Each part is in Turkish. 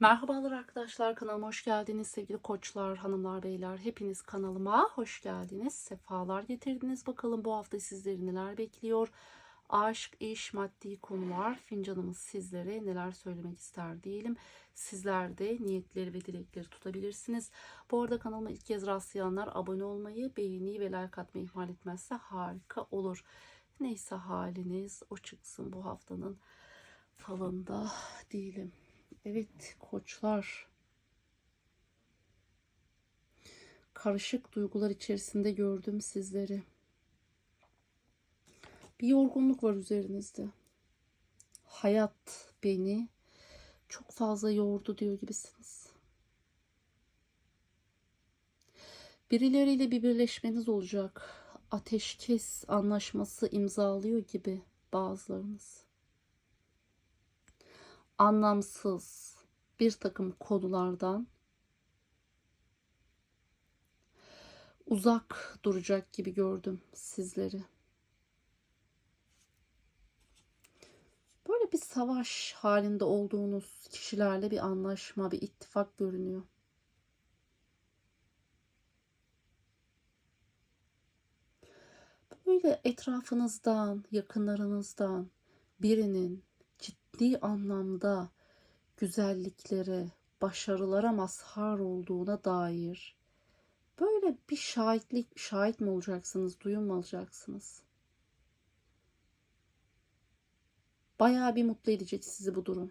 Merhabalar arkadaşlar kanalıma hoş geldiniz sevgili koçlar, hanımlar, beyler. Hepiniz kanalıma hoş geldiniz. Sefalar getirdiniz. Bakalım bu hafta sizleri neler bekliyor? Aşk, iş, maddi konular. Fincanımız sizlere neler söylemek ister diyelim. Sizler de niyetleri ve dilekleri tutabilirsiniz. Bu arada kanalıma ilk kez rastlayanlar abone olmayı, beğeni ve like atmayı ihmal etmezse harika olur. Neyse haliniz o çıksın bu haftanın falında diyelim. Evet koçlar. Karışık duygular içerisinde gördüm sizleri. Bir yorgunluk var üzerinizde. Hayat beni çok fazla yordu diyor gibisiniz. Birileriyle bir birleşmeniz olacak. Ateşkes anlaşması imzalıyor gibi bazılarınız anlamsız bir takım konulardan uzak duracak gibi gördüm sizleri. Böyle bir savaş halinde olduğunuz kişilerle bir anlaşma, bir ittifak görünüyor. Böyle etrafınızdan, yakınlarınızdan birinin ciddi anlamda güzelliklere, başarılara mazhar olduğuna dair böyle bir şahitlik şahit mi olacaksınız, duyum mu alacaksınız? Bayağı bir mutlu edecek sizi bu durum.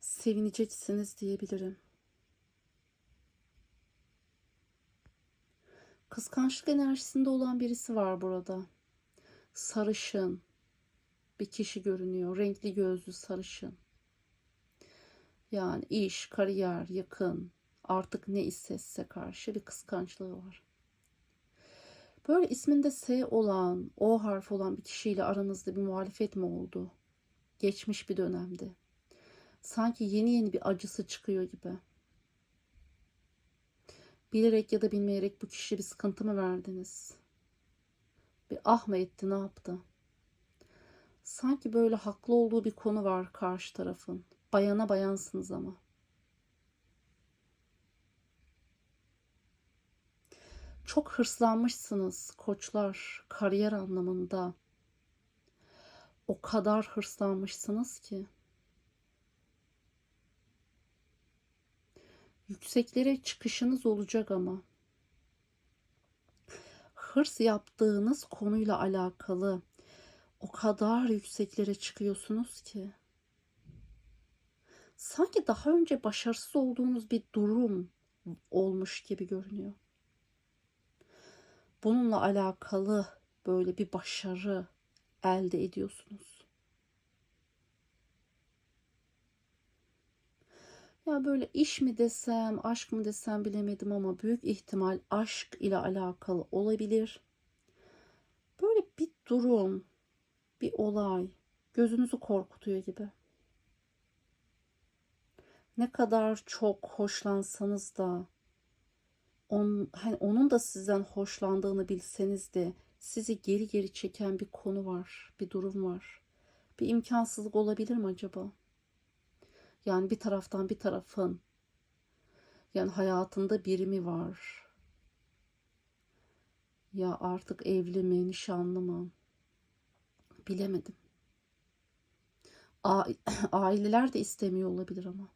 Sevineceksiniz diyebilirim. Kıskançlık enerjisinde olan birisi var burada sarışın bir kişi görünüyor. Renkli gözlü sarışın. Yani iş, kariyer, yakın artık ne istese karşı bir kıskançlığı var. Böyle isminde S olan, O harfi olan bir kişiyle aranızda bir muhalefet mi oldu? Geçmiş bir dönemde. Sanki yeni yeni bir acısı çıkıyor gibi. Bilerek ya da bilmeyerek bu kişiye bir sıkıntı mı verdiniz? Bir ah mı etti ne yaptı? Sanki böyle haklı olduğu bir konu var karşı tarafın. Bayana bayansınız ama. Çok hırslanmışsınız koçlar kariyer anlamında. O kadar hırslanmışsınız ki. Yükseklere çıkışınız olacak ama hırs yaptığınız konuyla alakalı o kadar yükseklere çıkıyorsunuz ki sanki daha önce başarısız olduğunuz bir durum olmuş gibi görünüyor. Bununla alakalı böyle bir başarı elde ediyorsunuz. Ya böyle iş mi desem, aşk mı desem bilemedim ama büyük ihtimal aşk ile alakalı olabilir. Böyle bir durum, bir olay gözünüzü korkutuyor gibi. Ne kadar çok hoşlansanız da on, hani onun da sizden hoşlandığını bilseniz de sizi geri geri çeken bir konu var, bir durum var. Bir imkansızlık olabilir mi acaba? Yani bir taraftan bir tarafın yani hayatında biri mi var? Ya artık evli mi, nişanlı mı? Bilemedim. Aileler de istemiyor olabilir ama.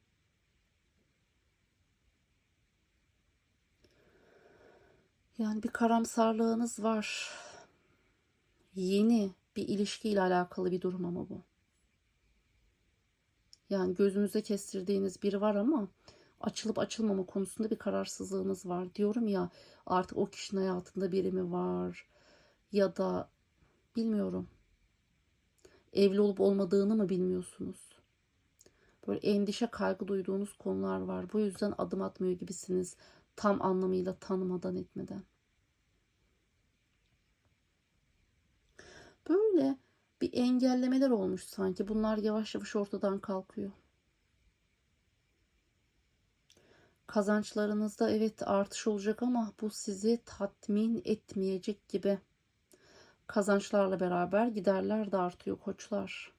Yani bir karamsarlığınız var. Yeni bir ilişkiyle alakalı bir durum ama bu. Yani gözünüze kestirdiğiniz biri var ama açılıp açılmama konusunda bir kararsızlığınız var. Diyorum ya artık o kişinin hayatında biri mi var ya da bilmiyorum. Evli olup olmadığını mı bilmiyorsunuz? Böyle endişe, kaygı duyduğunuz konular var. Bu yüzden adım atmıyor gibisiniz. Tam anlamıyla tanımadan etmeden. Böyle bir engellemeler olmuş sanki. Bunlar yavaş yavaş ortadan kalkıyor. Kazançlarınızda evet artış olacak ama bu sizi tatmin etmeyecek gibi. Kazançlarla beraber giderler de artıyor koçlar.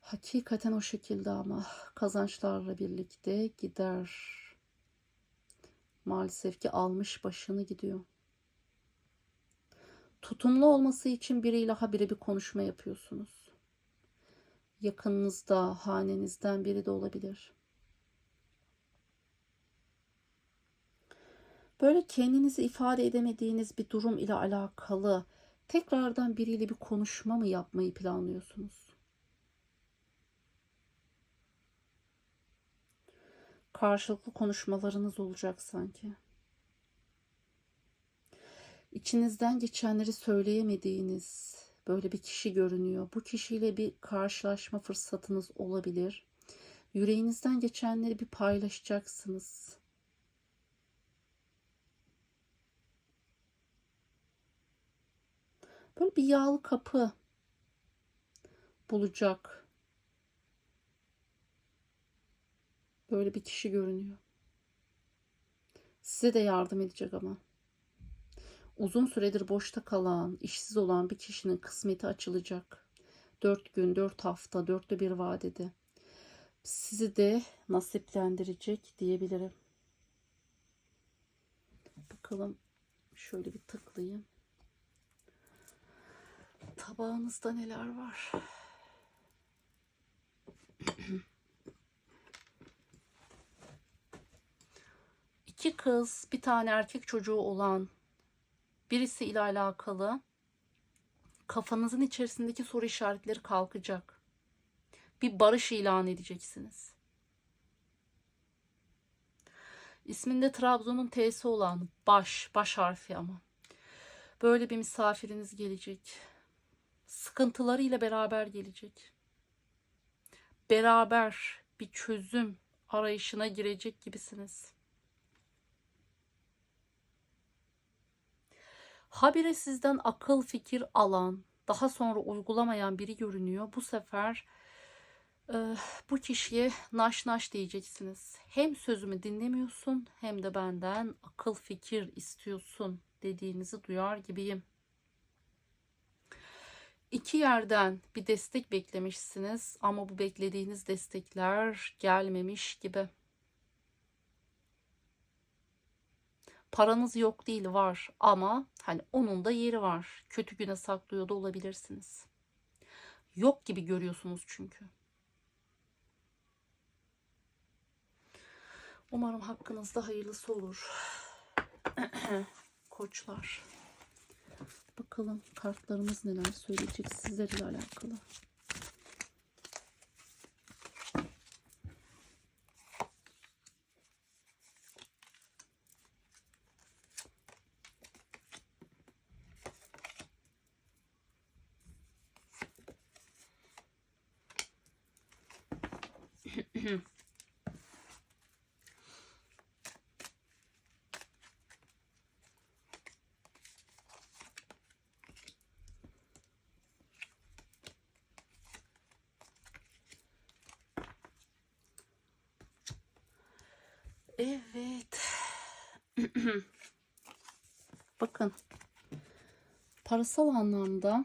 Hakikaten o şekilde ama kazançlarla birlikte gider. Maalesef ki almış başını gidiyor. Tutumlu olması için biriyle habire bir konuşma yapıyorsunuz. Yakınınızda, hanenizden biri de olabilir. Böyle kendinizi ifade edemediğiniz bir durum ile alakalı tekrardan biriyle bir konuşma mı yapmayı planlıyorsunuz? Karşılıklı konuşmalarınız olacak sanki. İçinizden geçenleri söyleyemediğiniz böyle bir kişi görünüyor. Bu kişiyle bir karşılaşma fırsatınız olabilir. Yüreğinizden geçenleri bir paylaşacaksınız. Böyle bir yağlı kapı bulacak. Böyle bir kişi görünüyor. Size de yardım edecek ama. Uzun süredir boşta kalan, işsiz olan bir kişinin kısmeti açılacak. Dört gün, dört hafta, dörtte bir vadede. Sizi de nasiplendirecek diyebilirim. Bakalım şöyle bir tıklayayım. Tabağınızda neler var? İki kız, bir tane erkek çocuğu olan birisi ile alakalı kafanızın içerisindeki soru işaretleri kalkacak. Bir barış ilan edeceksiniz. İsminde Trabzon'un T'si olan baş, baş harfi ama. Böyle bir misafiriniz gelecek. Sıkıntılarıyla beraber gelecek. Beraber bir çözüm arayışına girecek gibisiniz. Habire sizden akıl fikir alan, daha sonra uygulamayan biri görünüyor. Bu sefer e, bu kişiye naş naş diyeceksiniz. Hem sözümü dinlemiyorsun hem de benden akıl fikir istiyorsun dediğinizi duyar gibiyim. İki yerden bir destek beklemişsiniz ama bu beklediğiniz destekler gelmemiş gibi. Paranız yok değil var ama hani onun da yeri var. Kötü güne saklıyor da olabilirsiniz. Yok gibi görüyorsunuz çünkü. Umarım hakkınızda hayırlısı olur. Koçlar. Bakalım kartlarımız neler söyleyecek sizlerle alakalı. Evet. Bakın. Parasal anlamda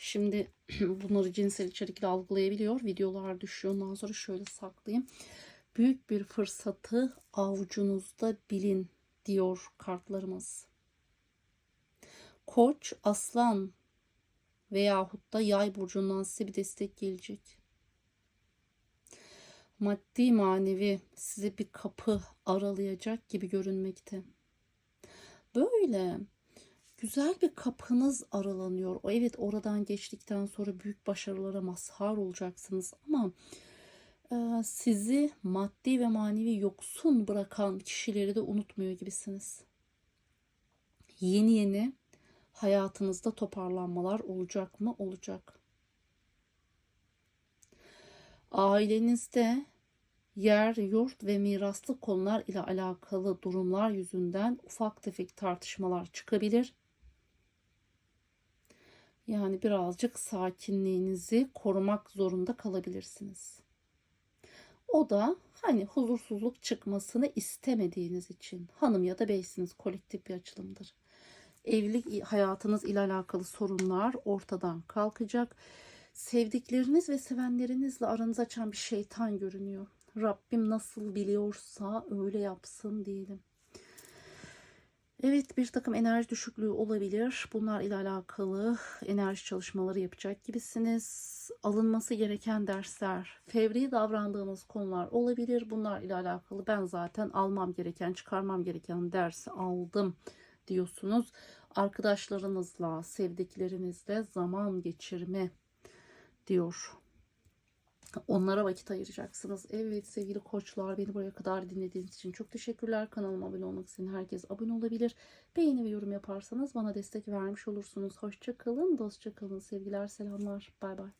şimdi bunları cinsel içerikle algılayabiliyor. Videolar düşüyor. Ondan sonra şöyle saklayayım. Büyük bir fırsatı avucunuzda bilin diyor kartlarımız. Koç, aslan veyahut da yay burcundan size bir destek gelecek maddi manevi size bir kapı aralayacak gibi görünmekte. Böyle güzel bir kapınız aralanıyor. Evet oradan geçtikten sonra büyük başarılara mazhar olacaksınız ama e, sizi maddi ve manevi yoksun bırakan kişileri de unutmuyor gibisiniz. Yeni yeni hayatınızda toparlanmalar olacak mı? Olacak. Ailenizde yer, yurt ve miraslı konular ile alakalı durumlar yüzünden ufak tefek tartışmalar çıkabilir. Yani birazcık sakinliğinizi korumak zorunda kalabilirsiniz. O da hani huzursuzluk çıkmasını istemediğiniz için hanım ya da beysiniz kolektif bir açılımdır. Evlilik hayatınız ile alakalı sorunlar ortadan kalkacak Sevdikleriniz ve sevenlerinizle aranızı açan bir şeytan görünüyor. Rabbim nasıl biliyorsa öyle yapsın diyelim. Evet bir takım enerji düşüklüğü olabilir. Bunlar ile alakalı enerji çalışmaları yapacak gibisiniz. Alınması gereken dersler, fevri davrandığınız konular olabilir. Bunlar ile alakalı ben zaten almam gereken, çıkarmam gereken dersi aldım diyorsunuz. Arkadaşlarınızla, sevdiklerinizle zaman geçirme diyor. Onlara vakit ayıracaksınız. Evet sevgili koçlar beni buraya kadar dinlediğiniz için çok teşekkürler. Kanalıma abone olmak isteyen herkes abone olabilir. Beğeni ve yorum yaparsanız bana destek vermiş olursunuz. Hoşça kalın, dostça kalın. Sevgiler, selamlar. Bay bay.